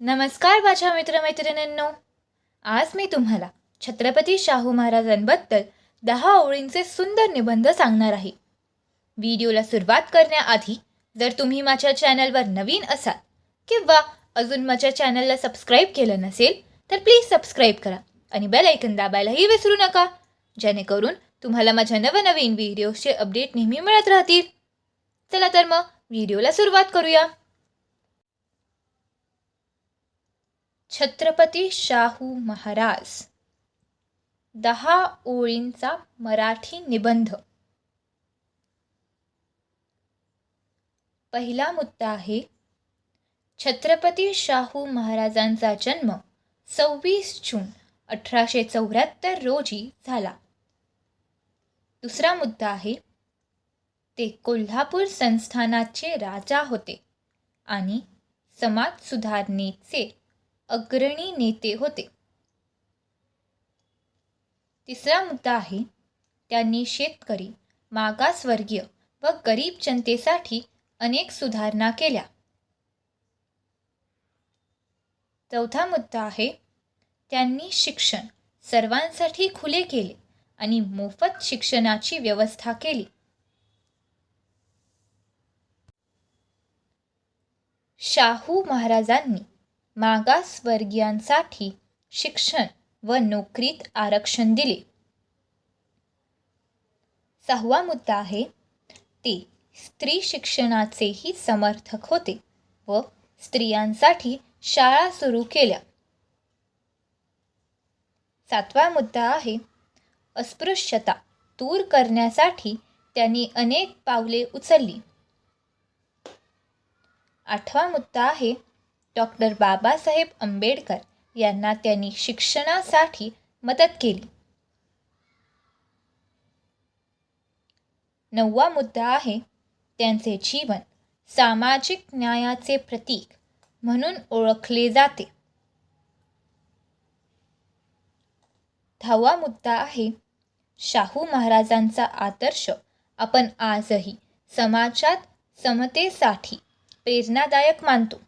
नमस्कार माझ्या मित्रमैत्रिणींनो. आज मी तुम्हाला छत्रपती शाहू महाराजांबद्दल दहा ओळींचे सुंदर निबंध सांगणार आहे. व्हिडिओला सुरुवात करण्याआधी जर तुम्ही माझ्या चॅनलवर नवीन असाल किंवा अजून माझ्या चॅनलला सबस्क्राईब केलं नसेल तर प्लीज सबस्क्राईब करा आणि बेल ऐकन दाबायलाही विसरू नका जेणेकरून तुम्हाला माझ्या नवनवीन व्हिडिओजचे अपडेट नेहमी मिळत राहतील. चला तर मग व्हिडिओला सुरुवात करूया. छत्रपती शाहू महाराज. दहा ओळींचा मराठी निबंध. पहिला मुद्दा आहे छत्रपती शाहू महाराजांचा जन्म सव्वीस जून अठराशे चौऱ्याहत्तर रोजी झाला. दुसरा मुद्दा आहे ते कोल्हापूर संस्थानाचे राजा होते आणि समाज सुधारणेचे अग्रणी नेते होते. तिसरा मुद्दा आहे त्यांनी शेतकरी मागासवर्गीय व गरीब जनतेसाठी अनेक सुधारणा केल्या. चौथा मुद्दा आहे त्यांनी शिक्षण सर्वांसाठी खुले केले आणि मोफत शिक्षणाची व्यवस्था केली. शाहू महाराजांनी मागासवर्गीयांसाठी शिक्षण व नोकरीत आरक्षण दिले. सहावा मुद्दा आहे ते स्त्री शिक्षणाचेही समर्थक होते व स्त्रियांसाठी शाळा सुरू केल्या. सातवा मुद्दा आहे अस्पृश्यता दूर करण्यासाठी त्यांनी अनेक पावले उचलली. आठवा मुद्दा आहे डॉक्टर बाबासाहेब आंबेडकर यांना त्यांनी शिक्षणासाठी मदत केली. नववा मुद्दा आहे त्यांचे जीवन. सामाजिक न्यायाचे प्रतीक म्हणून ओळखले जाते. दहावा मुद्दा आहे शाहू महाराजांचा आदर्श. आपण आजही समाजात समतेसाठी प्रेरणादायक मानतो.